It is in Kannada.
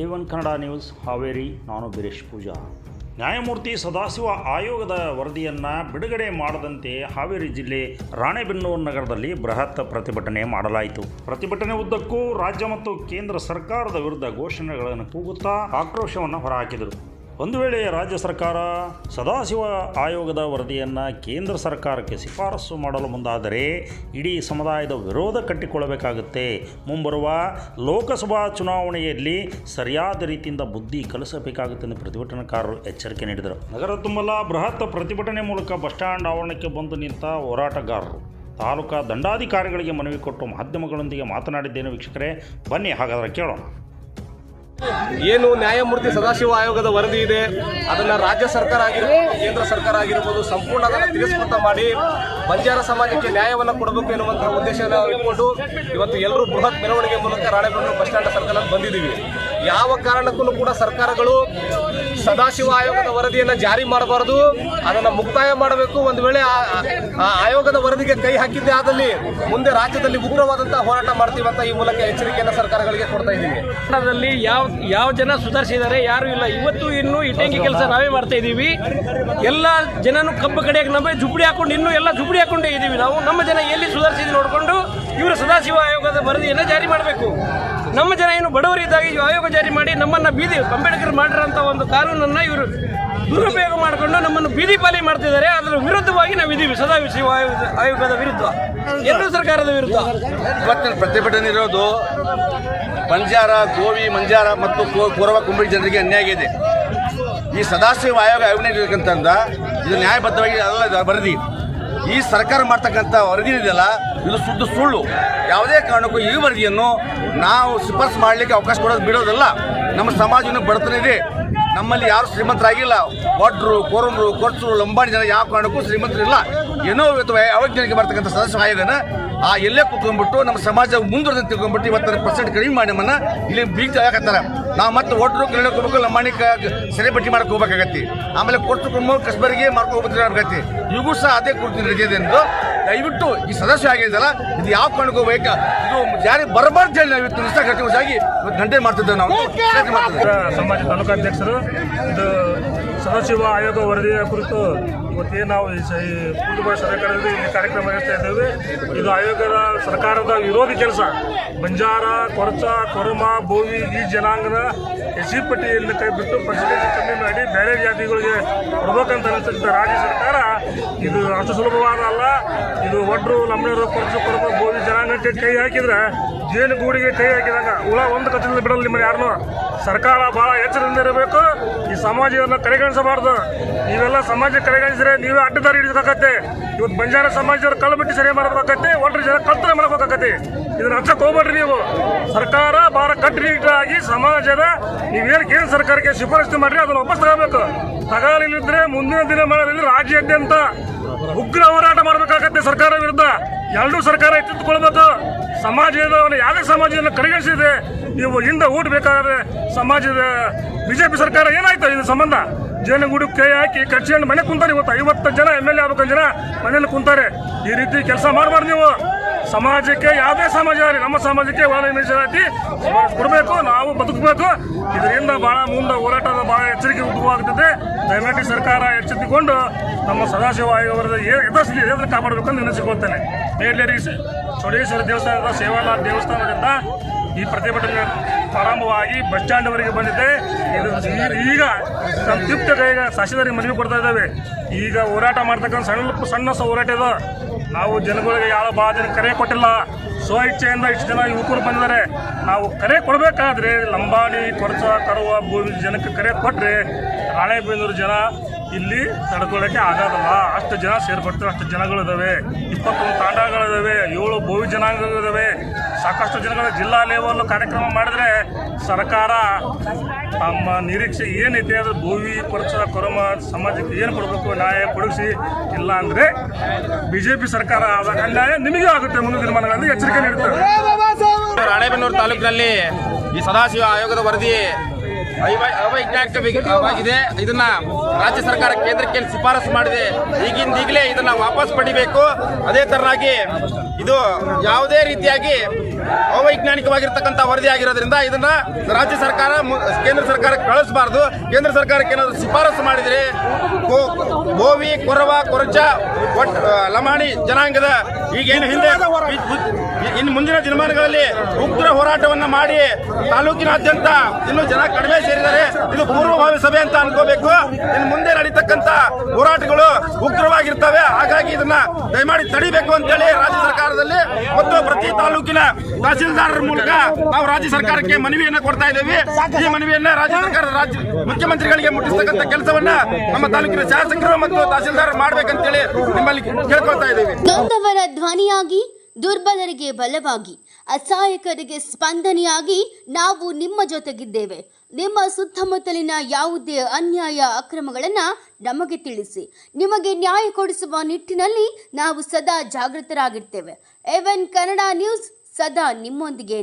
A one Kannada news Haveri, ನಾನು ಬಿರೇಶ್ ಪೂಜಾ. ನ್ಯಾಯಮೂರ್ತಿ ಸದಾಶಿವ ಆಯೋಗದ ವರದಿಯನ್ನು ಬಿಡುಗಡೆ ಮಾಡದಂತೆ ಹಾವೇರಿ ಜಿಲ್ಲೆ ರಾಣೆಬೆನ್ನೂರು ನಗರದಲ್ಲಿ ಬೃಹತ್ ಪ್ರತಿಭಟನೆ ಮಾಡಲಾಯಿತು. ಪ್ರತಿಭಟನೆ ಉದ್ದಕ್ಕೂ ರಾಜ್ಯ ಮತ್ತು ಕೇಂದ್ರ ಸರ್ಕಾರದ ವಿರುದ್ಧ ಘೋಷಣೆಗಳನ್ನು ಕೂಗುತ್ತಾ ಆಕ್ರೋಶವನ್ನು ಹೊರಹಾಕಿದರು. ಒಂದು ವೇಳೆ ರಾಜ್ಯ ಸರ್ಕಾರ ಸದಾಶಿವ ಆಯೋಗದ ವರದಿಯನ್ನು ಕೇಂದ್ರ ಸರ್ಕಾರಕ್ಕೆ ಶಿಫಾರಸು ಮಾಡಲು ಮುಂದಾದರೆ ಇಡೀ ಸಮುದಾಯದ ವಿರೋಧ ಕಟ್ಟಿಕೊಳ್ಳಬೇಕಾಗುತ್ತೆ. ಮುಂಬರುವ ಲೋಕಸಭಾ ಚುನಾವಣೆಯಲ್ಲಿ ಸರಿಯಾದ ರೀತಿಯಿಂದ ಬುದ್ಧಿ ಕಲಿಸಬೇಕಾಗುತ್ತೆ ಎಂದು ಪ್ರತಿಭಟನಾಕಾರರು ಎಚ್ಚರಿಕೆ ನೀಡಿದರು. ನಗರ ತುಂಬಲ ಬೃಹತ್ ಪ್ರತಿಭಟನೆ ಮೂಲಕ ಬಸ್ ಸ್ಟ್ಯಾಂಡ್ ಆವರಣಕ್ಕೆ ಬಂದು ನಿಂತ ಹೋರಾಟಗಾರರು, ತಾಲೂಕಾ ದಂಡಾಧಿಕಾರಿಗಳಿಗೆ ಮನವಿ ಕೊಟ್ಟು ಮಾಧ್ಯಮಗಳೊಂದಿಗೆ ಮಾತನಾಡಿದ್ದೇನೆ. ವೀಕ್ಷಕರೇ, ಬನ್ನಿ ಹಾಗಾದರೆ ಕೇಳೋಣ. ಏನು ನ್ಯಾಯಮೂರ್ತಿ ಸದಾಶಿವ ಆಯೋಗದ ವರದಿ ಇದೆ. ಅದನ್ನ ರಾಜ್ಯ ಸರ್ಕಾರ ಆಗಿರ್ಬೋದು, ಕೇಂದ್ರ ಸರ್ಕಾರ ಆಗಿರ್ಬೋದು ಸಂಪೂರ್ಣ ಅದನ್ನು ತಿರಸ್ಕೃತ ಮಾಡಿ ಬಂಜಾರ ಸಮಾಜಕ್ಕೆ ನ್ಯಾಯವನ್ನು ಕೊಡಬೇಕು ಎನ್ನುವಂತಹ ಉದ್ದೇಶವನ್ನು ಇಟ್ಕೊಂಡು ಇವತ್ತು ಎಲ್ಲರೂ ಬೃಹತ್ ಮೆರವಣಿಗೆ ಮೂಲಕ ರಾಣೆಬೆನ್ನೂರು ಬಸ್ ಸ್ಟ್ಯಾಂಡ್ ಸರ್ಕಲ್ ಬಂದಿದ್ದೀವಿ. ಯಾವ ಕಾರಣಕ್ಕೂ ಕೂಡ ಸರ್ಕಾರಗಳು ಸದಾಶಿವ ಆಯೋಗದ ವರದಿಯನ್ನ ಜಾರಿ ಮಾಡಬಾರದು, ಅದನ್ನ ಮುಕ್ತಾಯ ಮಾಡಬೇಕು. ಒಂದು ವೇಳೆ ಆಯೋಗದ ವರದಿಗೆ ಕೈ ಹಾಕಿದ್ದೇ ಆದಲ್ಲಿ ಮುಂದೆ ರಾಜ್ಯದಲ್ಲಿ ಉಗ್ರವಾದಂತಹ ಹೋರಾಟ ಮಾಡ್ತೀವಿ ಅಂತ ಈ ಮೂಲಕ ಎಚ್ಚರಿಕೆಯನ್ನು ಸರ್ಕಾರಗಳಿಗೆ ಕೊಡ್ತಾ ಇದ್ದೀವಿ. ಯಾವ ಯಾವ ಜನ ಸುಧಾರಿಸಿದ್ದಾರೆ, ಯಾರು ಇಲ್ಲ. ಇವತ್ತು ಇನ್ನು ಇಟ್ಟಂಗಿ ಕೆಲಸ ನಾವೇ ಮಾಡ್ತಾ ಇದ್ದೀವಿ. ಎಲ್ಲ ಜನನು ಕಬ್ಬು ಕಡೆಯಾಗಿ ನಮ್ಮೇ ಜುಬ್ಡಿ ಹಾಕೊಂಡು, ಇನ್ನೂ ಎಲ್ಲ ಜುಬ್ಡಿ ಹಾಕೊಂಡೇ ಇದ್ದೀವಿ ನಾವು. ನಮ್ಮ ಜನ ಎಲ್ಲಿ ಸುಧಾರಿಸಿದ ನೋಡಿಕೊಂಡು, ಇವರು ಸದಾಶಿವ ಆಯೋಗದ ವರದಿಯನ್ನು ಜಾರಿ ಮಾಡಬೇಕು. ನಮ್ಮ ಜನ ಏನು ಬಡವರಿದ್ದಾಗಿ ಆಯೋಗ ಜಾರಿ ಮಾಡಿ ನಮ್ಮನ್ನ ಬೀದಿ ಅಂಬೇಡ್ಕರ್ ಮಾಡಿರೋಂಥ ಒಂದು ಕಾನೂನನ್ನ ಇವರು ದುರುಪಯೋಗ ಮಾಡಿಕೊಂಡು ನಮ್ಮನ್ನು ಬೀದಿ ಪಾಲಿ ಮಾಡ್ತಿದ್ದಾರೆ. ಅದರ ವಿರುದ್ಧವಾಗಿ ನಾವು ಇದೀವಿ. ಸದಾ ಆಯೋಗದ ಆಯೋಗದ ವಿರುದ್ಧ. ಎರಡು ಸರ್ಕಾರದ ವಿರುದ್ಧ. ಇವತ್ತಿನ ಪ್ರತಿಭಟನೆ ಇರೋದು ಮಂಜಾರ, ಗೋವಿ, ಮಂಜಾರ ಮತ್ತು ಪೂರ್ವ ಕುಂಬಳಿ ಜನರಿಗೆ ಅನ್ಯಾಯ ಆಗಿದೆ ಈ ಸದಾಶಿವ ಆಯೋಗ ಆಯೋಗ ಇದು ನ್ಯಾಯಬದ್ಧವಾಗಿ ಅಲ್ಲ ಬರೆದಿ. ಈ ಸರ್ಕಾರ ಮಾಡ್ತಕ್ಕಂಥ ವರದಿ ಇದೆಯಲ್ಲ, ಇದು ಶುದ್ಧ ಸುಳ್ಳು. ಯಾವುದೇ ಕಾರಣಕ್ಕೂ ಈ ವರದಿಯನ್ನು ನಾವು ಶಿಫಾರಸು ಮಾಡಲಿಕ್ಕೆ ಅವಕಾಶ ಕೊಡೋದು ಬಿಡೋದಲ್ಲ. ನಮ್ಮ ಸಮಾಜವನ್ನು ಬಡತನ ಇದೆ. ನಮ್ಮಲ್ಲಿ ಯಾರು ಶ್ರೀಮಂತರಾಗಿಲ್ಲ. ಭಟ್ರು ಕೊರಮರು ಕೊಡ್ಸರು ಲಂಬಾಣಿ ಜನ ಯಾವ ಕಾರಣಕ್ಕೂ ಶ್ರೀಮಂತರಿಲ್ಲ. ಏನೋ ಇವತ್ತು ಅವಜ್ಞಾನಕ್ಕೆ ಬರ್ತಕ್ಕಂಥ ಸದಸ್ಯ ಆಯೋಗನ ಆ ಎಲ್ಲೇ ಕುತ್ಕೊಂಡ್ಬಿಟ್ಟು ನಮ್ಮ ಸಮಾಜ ಮುಂದುವರೆದ ತಿಳ್ಕೊಂಡ್ಬಿಟ್ಟು ಇವತ್ತರ ಪರ್ಸೆಂಟ್ ಕಡಿಮೆ ಮಾಡಿ ನಮ್ಮನ್ನ ಇಲ್ಲಿ ಬೀಚ್ ಹಾಕತ್ತಾರ ನಾವು ಮತ್ತೆ ಓಟ್ರು ಕ್ರೀಡೆ ಹೋಗ್ಬೇಕು ನಮ್ಮ ಸೆರೆ ಸೆಲೆಬ್ರಿಟಿ ಮಾಡಕ್ಕೆ ಹೋಗ್ಬೇಕಾಗತ್ತೆ. ಆಮೇಲೆ ಕೊಟ್ಟು ಕುಟುಂಬ ಕಸ್ಬರಿಗೆ ಮಾಡ್ಕೋಬೇಕಾಗತ್ತಿ ಇವು ಸಹ ಅದೇ ಕೊಡ್ತೀನಿ ನಡೆದಿದೆ ಎಂದು ದಯವಿಟ್ಟು ಈ ಸದಸ್ಯ ಆಗಿದೆಯಲ್ಲ ಇದು ಯಾವ ಕಾರಣಕ್ಕೂ ಬೇಕು? ಇದು ಜಾರಿ ಬರಬಾರ್ದು ಹೇಳಿ ನಾವು ಇವತ್ತು ನಿಷ್ಠಾ ಆಗಿ ಇವತ್ತು ಗಂಟೆ ಮಾಡ್ತಿದ್ದೇವೆ ನಾವು. ಸಮಾಜ ತಾಲೂಕಾಧ್ಯಕ್ಷರು ಇದು ಸದಾಶಿವ ಆಯೋಗ ವರದಿಯ ಕುರಿತು ಇವತ್ತೇನು ನಾವು ಈ ಕುಟುಂಬ ಸರ್ಕಾರದಲ್ಲಿ ಈ ಕಾರ್ಯಕ್ರಮ ನಡೆಸ್ತಾ ಇದ್ದೇವೆ. ಇದು ಆಯೋಗದ ಸರ್ಕಾರದ ವಿರೋಧಿ ಕೆಲಸ. ಬಂಜಾರ, ಕೊರಚ, ಕೊರಮ, ಬೋವಿ ಈ ಜನಾಂಗದ ಎಸ್ ಸಿ ಪಟ್ಟಿಯಲ್ಲಿ ಕೈ ಬಿಟ್ಟು ಪರ್ಸೆಂಟೇಜ್ ಕಮ್ಮಿ ಮಾಡಿ ಬೇರೆ ಜಾತಿಗಳಿಗೆ ಕೊಡ್ಬೇಕಂತ ಅನಿಸಿದ ರಾಜ್ಯ ಸರ್ಕಾರ ಇದು ಅಷ್ಟು ಸುಲಭವಾದ ಅಲ್ಲ. ಇದು ಒಡ್ರು ನಮ್ಮನೆಯವರು ಕೊರಚು, ಕೊರಮ, ಬೋವಿ ಜನಾಂಗಕ್ಕೆ ಕೈ ಹಾಕಿದ್ರೆ ಜೇನು ಗೂಡಿಗೆ ಕೈ ಹಾಕಿದಾಗ ಹುಳ ಒಂದು ಕತ್ತಿನಲ್ಲಿ ಬಿಡಲ್ಲ ನಿಮ್ಮ ಯಾರನ್ನು. ಸರ್ಕಾರ ಬಹಳ ಎಚ್ಚರದಿಂದ ಇರಬೇಕು ಈ ಸಮಾಜವನ್ನು ಕಡೆಗಣಿಸಬಾರ್ದು. ನೀವೆಲ್ಲ ಸಮಾಜ ಕಡೆಗಣಿಸಿದ್ರೆ ನೀವೇ ಅಡ್ಡದಾರಿ ಹಿಡಿಬೇಕಾಗತ್ತೆ. ಇವತ್ತು ಬಂಜಾರ ಸಮಾಜದವ್ರು ಕಲ್ಲು ಬಿಟ್ಟು ಸರಿ ಮಾಡಬೇಕಾಗತ್ತೆ ಒಳ್ಳೆ ಜನ ಕಲ್ತನ ಮಾಡಬೇಕಾಗತ್ತೆ. ಇದನ್ನ ಹಚ್ಚಕ್ಕೆ ಹೋಗ್ಬೇಡ್ರಿ ನೀವು. ಸರ್ಕಾರ ಬಹಳ ಕಟ್ಟುನಿಟ್ಟಾಗಿ ಸಮಾಜದ ನೀವೇನು ಕೇಂದ್ರ ಸರ್ಕಾರಕ್ಕೆ ಶಿಫಾರಸು ಮಾಡ್ರಿ, ಅದನ್ನು ವಾಪಸ್ ತಗೋಬೇಕು. ತಗಾಲಿಲ್ಲದ್ರೆ ಮುಂದಿನ ದಿನಮಾನದಲ್ಲಿ ರಾಜ್ಯಾದ್ಯಂತ ಉಗ್ರ ಹೋರಾಟ ಮಾಡಬೇಕಾಗತ್ತೆ ಸರ್ಕಾರ ವಿರುದ್ಧ. ಎರಡೂ ಸರ್ಕಾರ ಎಚ್ಚೆತ್ತುಕೊಳ್ಬೇಕು ಸಮಾಜದ ಯಾವ ಸಮಾಜವನ್ನು ಕಡೆಗಣಿಸಿದೆ ನೀವು ಹಿಂದೆ ಊಟ ಬೇಕಾದ್ರೆ ಸಮಾಜದ ಬಿಜೆಪಿ ಸರ್ಕಾರ ಏನಾಯ್ತು ಇದು ಸಂಬಂಧ? ಜೇನುಗೂಡು ಕೈ ಹಾಕಿ ಕಚ್ಚಿಕೊಂಡು ಮನೆ ಕುಂತಾರೆ ಇವತ್ತು ಐವತ್ತು ಜನ ಎಂ ಎಲ್ ಎ ಆಗ್ಬೇಕಂತ ಜನ ಮನೇಲಿ ಕುಂತಾರೆ. ಈ ರೀತಿ ಕೆಲಸ ಮಾಡಬಾರ್ದು ನೀವು. ಸಮಾಜಕ್ಕೆ ಯಾವುದೇ ಸಮಾಜ ನಮ್ಮ ಸಮಾಜಕ್ಕೆ ಒಳ್ಳೆ ಮೀಸಲಾತಿ ಕೊಡಬೇಕು, ನಾವು ಬದುಕಬೇಕು. ಇದರಿಂದ ಬಹಳ ಮುಂದೆ ಹೋರಾಟದ ಬಹಳ ಎಚ್ಚರಿಕೆ ಉದ್ಭವವಾಗುತ್ತದೆ ದಯಮಾಡಿ ಸರ್ಕಾರ ಎಚ್ಚೆತ್ತುಕೊಂಡು ನಮ್ಮ ಸದಾಶಿವ ಆಯೋಗದ ಯಥಾಸ್ಥಿತಿ ಅಂತ ನೆನೆಸಿಕೊಳ್ತೇನೆ ಮೇಲೇರಿ ಚೌಡೇಶ್ವರ ದೇವಸ್ಥಾನದ ಸೇವಾಲಾಲ್ ದೇವಸ್ಥಾನದಿಂದ ಈ ಪ್ರತಿಭಟನೆ ಪ್ರಾರಂಭವಾಗಿ ಬಸ್ ಸ್ಟ್ಯಾಂಡ್ವರೆಗೆ ಬಂದಿದೆ. ಇದು ಈಗ ತೃಪ್ತ ಕೈಗ ಶಾಸಕರಿಗೆ ಮನವಿ ಕೊಡ್ತಾ ಇದ್ದಾವೆ. ಈಗ ಹೋರಾಟ ಮಾಡ್ತಕ್ಕಂಥ ಸಣ್ಣ ಸಣ್ಣ ಹೋರಾಟ ಇದು. ನಾವು ಜನಗಳಿಗೆ ಯಾವ ಬಾಧನ ಕರೆ ಕೊಟ್ಟಿಲ್ಲ. ಸ್ವ ಇಚ್ಛೆಯಿಂದ ಇಷ್ಟು ಜನ ಯುವಕರು ಬಂದಿದ್ದಾರೆ. ನಾವು ಕರೆ ಕೊಡಬೇಕಾದ್ರೆ ಲಂಬಾಣಿ, ಕೊರಚ ಕರುವ ಭೂಮಿ ಜನಕ್ಕೆ ಕರೆ ಕೊಟ್ಟರೆ ರಾಣೆಬೆನ್ನೂರು ಜನ ಇಲ್ಲಿ ತಡ್ಕೊಳ್ಳೋಕ್ಕೆ ಆಗೋದಲ್ಲ ಅಷ್ಟು ಜನ ಸೇರ್ಪಡ್ತಾರೆ, ಅಷ್ಟು ಜನಗಳಿದ್ದಾವೆ ಇಪ್ಪತ್ತೊಂದು ತಾಂಡಗಳಿದ್ದಾವೆ ಏಳು ಭೂಮಿ ಜನಾಂಗಗಳಿದಾವೆ. ಸಾಕಷ್ಟು ಜನಗಳು ಜಿಲ್ಲಾ ಲೆವೆಲ್ ಕಾರ್ಯಕ್ರಮ ಮಾಡಿದ್ರೆ ಸರ್ಕಾರ ತಮ್ಮ ನಿರೀಕ್ಷೆ ಏನೈತೆ ಅದು ಭೂಮಿ ಪರಿಸರ ಕೊರಮ ಸಮಾಜಕ್ಕೆ ಏನು ಕೊಡಬೇಕು ನ್ಯಾಯ ಕೊಡಿಸಿ ಇಲ್ಲ ಅಂದರೆ ಬಿ ಜೆ ಪಿ ಸರ್ಕಾರ ಆದಾಗ ಅನ್ಯಾಯ ನಿಮಗೆ ಆಗುತ್ತೆ ಮುಂದಿನ ದಿನಮಾನಗಳಲ್ಲಿ ಎಚ್ಚರಿಕೆ ನೀಡುತ್ತದೆ ರಾಣೆಬೆನ್ನೂರು ತಾಲೂಕಿನಲ್ಲಿ ಈ ಸದಾಶಿವ ಆಯೋಗದ ವರದಿ ಅವೈ- ಅವೈಜ್ಞಾನಿಕವಾಗಿದೆ ಇದನ್ನ ರಾಜ್ಯ ಸರ್ಕಾರ ಕೇಂದ್ರಕ್ಕೆ ಶಿಫಾರಸು ಮಾಡಿದೆ. ಈಗಿಂದೀಗಲೇ ಇದನ್ನ ವಾಪಸ್ ಪಡಿಬೇಕು. ಅದೇ ತರನಾಗಿ ಇದು ಯಾವುದೇ ರೀತಿಯಾಗಿ ಅವೈಜ್ಞಾನಿಕವಾಗಿರ್ತಕ್ಕಂಥ ವರದಿ ಆಗಿರೋದ್ರಿಂದ ಇದನ್ನ ರಾಜ್ಯ ಸರ್ಕಾರ ಕೇಂದ್ರ ಸರ್ಕಾರಕ್ಕೆ ಕಳಿಸಬಾರ್ದು. ಕೇಂದ್ರ ಸರ್ಕಾರಕ್ಕೆ ಏನಾದರೂ ಶಿಫಾರಸು ಮಾಡಿದರೆ ಗೋವಿ ಕೊರವ ಕೊರಚ ಒಟ್ ಲಮಾಣಿ ಜನಾಂಗದ ಈಗೇನು ಹಿಂದೆ ಇನ್ನು ಮುಂದಿನ ದಿನಮಾನಗಳಲ್ಲಿ ಉಗ್ರ ಹೋರಾಟವನ್ನ ಮಾಡಿ ತಾಲೂಕಿನಾದ್ಯಂತ ಇನ್ನು ಜನ ಕಡಿಮೆ ಸೇರಿದ್ದಾರೆ. ಇದು ಪೂರ್ವಭಾವಿ ಸಭೆ ಅಂತ ಅನ್ಕೋಬೇಕು. ಇನ್ನು ಮುಂದೆ ನಡೀತಕ್ಕಂತ ಹೋರಾಟಗಳು ಉಗ್ರವಾಗಿರ್ತವೆ. ಹಾಗಾಗಿ ಇದನ್ನ ದಯಮಾಡಿ ತಡಿಬೇಕು ಅಂತೇಳಿ ರಾಜ್ಯ ಸರ್ಕಾರದಲ್ಲಿ ಮತ್ತು ಪ್ರತಿ ತಾಲೂಕಿನ ತಹಸೀಲ್ದಾರರ ಮೂಲಕ ನಾವು ರಾಜ್ಯ ಸರ್ಕಾರಕ್ಕೆ ಮನವಿಯನ್ನ ಕೊಡ್ತಾ ಇದ್ದೇವೆ. ಈ ಮನವಿಯನ್ನ ರಾಜ್ಯ ಸರ್ಕಾರ ರಾಜ್ಯ ಮುಖ್ಯಮಂತ್ರಿಗಳಿಗೆ ಮುಟ್ಟಿಸ್ತಕ್ಕಂಥ ಕೆಲಸವನ್ನ ನಮ್ಮ ತಾಲೂಕಿನ ಶಾಸಕರು ಮತ್ತು ತಹಸೀಲ್ದಾರ್ ಮಾಡ್ಬೇಕಂತೇಳಿ ನಿಮ್ಮಲ್ಲಿ ಕೇಳ್ಕೊಳ್ತಾ ಇದ್ದೇವೆ. ನೊಂದವರ ಧ್ವನಿಯಾಗಿ ದುರ್ಬಲರಿಗೆ ಬಲವಾಗಿ ಅಸಹಾಯಕರಿಗೆ ಸ್ಪಂದನೆಯಾಗಿ ನಾವು ನಿಮ್ಮ ಜೊತೆಗಿದ್ದೇವೆ. ನಿಮ್ಮ ಸುತ್ತಮುತ್ತಲಿನ ಯಾವುದೇ ಅನ್ಯಾಯ ಅಕ್ರಮಗಳನ್ನು ನಮಗೆ ತಿಳಿಸಿ. ನಿಮಗೆ ನ್ಯಾಯ ಕೊಡಿಸುವ ನಿಟ್ಟಿನಲ್ಲಿ ನಾವು ಸದಾ ಜಾಗೃತರಾಗಿರ್ತೇವೆ. ಎವೆನ್ ಕನ್ನಡ ನ್ಯೂಸ್ ಸದಾ ನಿಮ್ಮೊಂದಿಗೆ